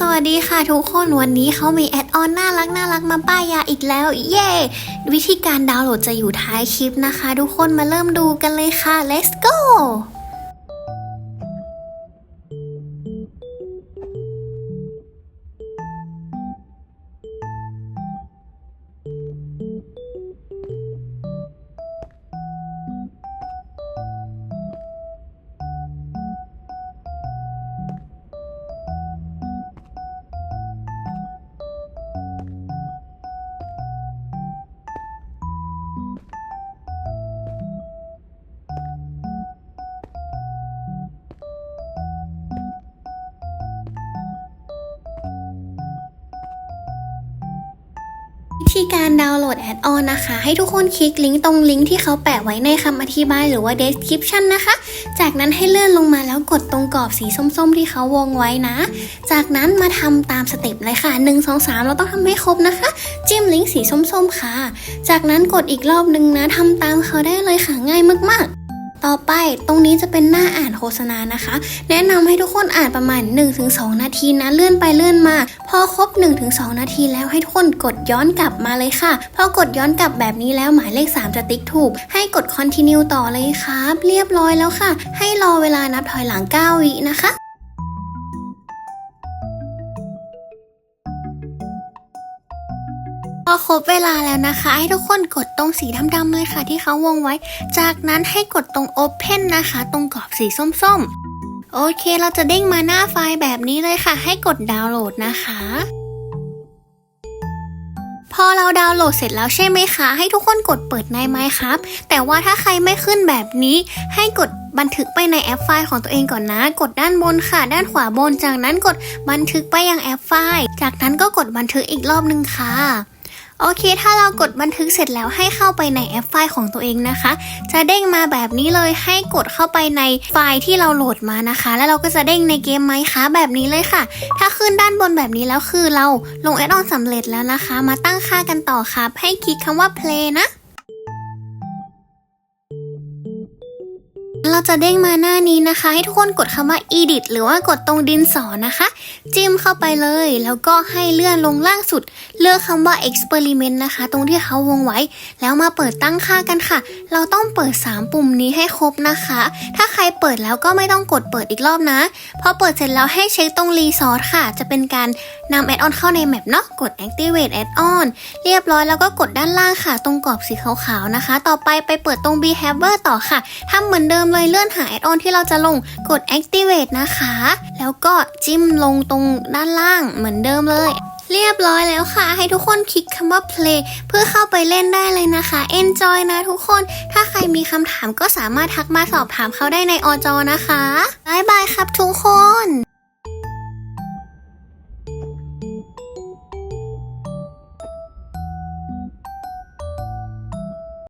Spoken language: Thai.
สวัสดีค่ะทุกคนวันนี้เขามีแอดออนน่ารักน่ารักมาป้ายยาอีกแล้ว เย้วิธีการดาวน์โหลดจะอยู่ท้ายคลิปนะคะ ทุกคนมาเริ่มดูกันเลยค่ะ let's go วิธีการดาวน์โหลดแอดออนนะคะ ให้ทุกคนคลิกลิงก์ตรงลิงก์ที่เขาแปะไว้ในคำอธิบายหรือว่า description นะคะ จากนั้นให้เลื่อนลงมาแล้วกดตรงกรอบสีส้มๆ ที่เขาวงไว้นะ จากนั้นมาทำตามสเต็ปเลยค่ะ 1 2 3 เราต้องทำให้ครบนะคะ จิ้มลิงก์สีส้มๆ ค่ะ จากนั้นกดอีกรอบนึงนะทำตามเขาได้เลยค่ะง่ายมากๆ ต่อไปตรงนี้จะเป็นหน้าอ่านโฆษณานะคะ แนะนำให้ทุกคนอ่านประมาณ 1-2 นาทีนะเลื่อนไปเลื่อนมา พอครบ 1-2 นาทีแล้วให้ทุกคนกดย้อนกลับมาเลยค่ะพอกดย้อนกลับแบบนี้แล้วหมายเลข 3 จะติ๊กถูก ให้กด continue ต่อเลยครับ เรียบร้อยแล้วค่ะ ให้รอเวลานับถอยหลัง 9 วินะคะ พอครบเวลาแล้วนะคะ ให้ทุกคนกดตรงสีดำๆเลยค่ะ ที่เขาวงไว้ จากนั้นให้กดตรง Open นะคะ ตรงกรอบสีส้มๆ โอเคเราจะเด้งมาหน้าไฟล์แบบนี้เลยค่ะ ให้กดดาวน์โหลดนะคะ พอเราดาวน์โหลดเสร็จแล้วใช่ไหมคะ ให้ทุกคนกดเปิดในไมค์ครับ แต่ว่าถ้าใครไม่ขึ้นแบบนี้ ให้กดบันทึกไปในแอปไฟล์ของตัวเองก่อนนะ กดด้านบนค่ะ ด้านขวาบน จากนั้นกดบันทึกไปยังแอปไฟล์ จากนั้นก็กดบันทึกอีกรอบนึงค่ะ โอเค ถ้าเรากดบันทึกเสร็จแล้วให้เข้าไปในแอปไฟล์ของตัวเองนะคะ จะเด้งมาแบบนี้เลยให้กดเข้าไปในไฟล์ที่เราโหลดมานะคะ แล้วเราก็จะเด้งในเกมไหมคะแบบนี้เลยค่ะ ถ้าขึ้นด้านบนแบบนี้แล้วคือเราลงแอดออนสำเร็จแล้วนะคะ มาตั้งค่ากันต่อครับให้คลิกคำว่า play นะ เราจะเด้งมาหน้านี้นะคะ ให้ทุกคนกดคำว่า edit หรือว่ากดตรงดินสอนะคะ จิ้มเข้าไปเลย แล้วก็ให้เลื่อนลงล่างสุด เลือกคำว่า experiment นะคะ ตรงที่เขาวงไว้ แล้วมาเปิดตั้งค่ากันค่ะ เราต้องเปิด 3 ปุ่มนี้ให้ครบนะคะ ถ้าใครเปิดแล้วก็ไม่ต้องกดเปิดอีกรอบนะ พอเปิดเสร็จแล้วให้เช็คตรง resource ค่ะ จะเป็นการนำแอดออนเข้าในแมปเนาะ กด activate add on เรียบร้อยแล้วก็กดด้านล่างค่ะ ตรงกรอบสีขาวๆนะคะ ต่อไปไปเปิดตรง behavior ต่อค่ะทำเหมือนเดิมมเลยเลื่อนหาแอดออนที่เราจะลงกด activate นะคะ แล้วก็จิ้มลงตรงด้านล่างเหมือนเดิมเลย เรียบร้อยแล้วค่ะ ให้ทุกคนคลิกคำว่า play เพื่อเข้าไปเล่นได้เลยนะคะ enjoy นะทุกคน ถ้าใครมีคำถามก็สามารถทักมาสอบถามเขาได้ในอจอนะคะบ๊ายบายครับทุกคน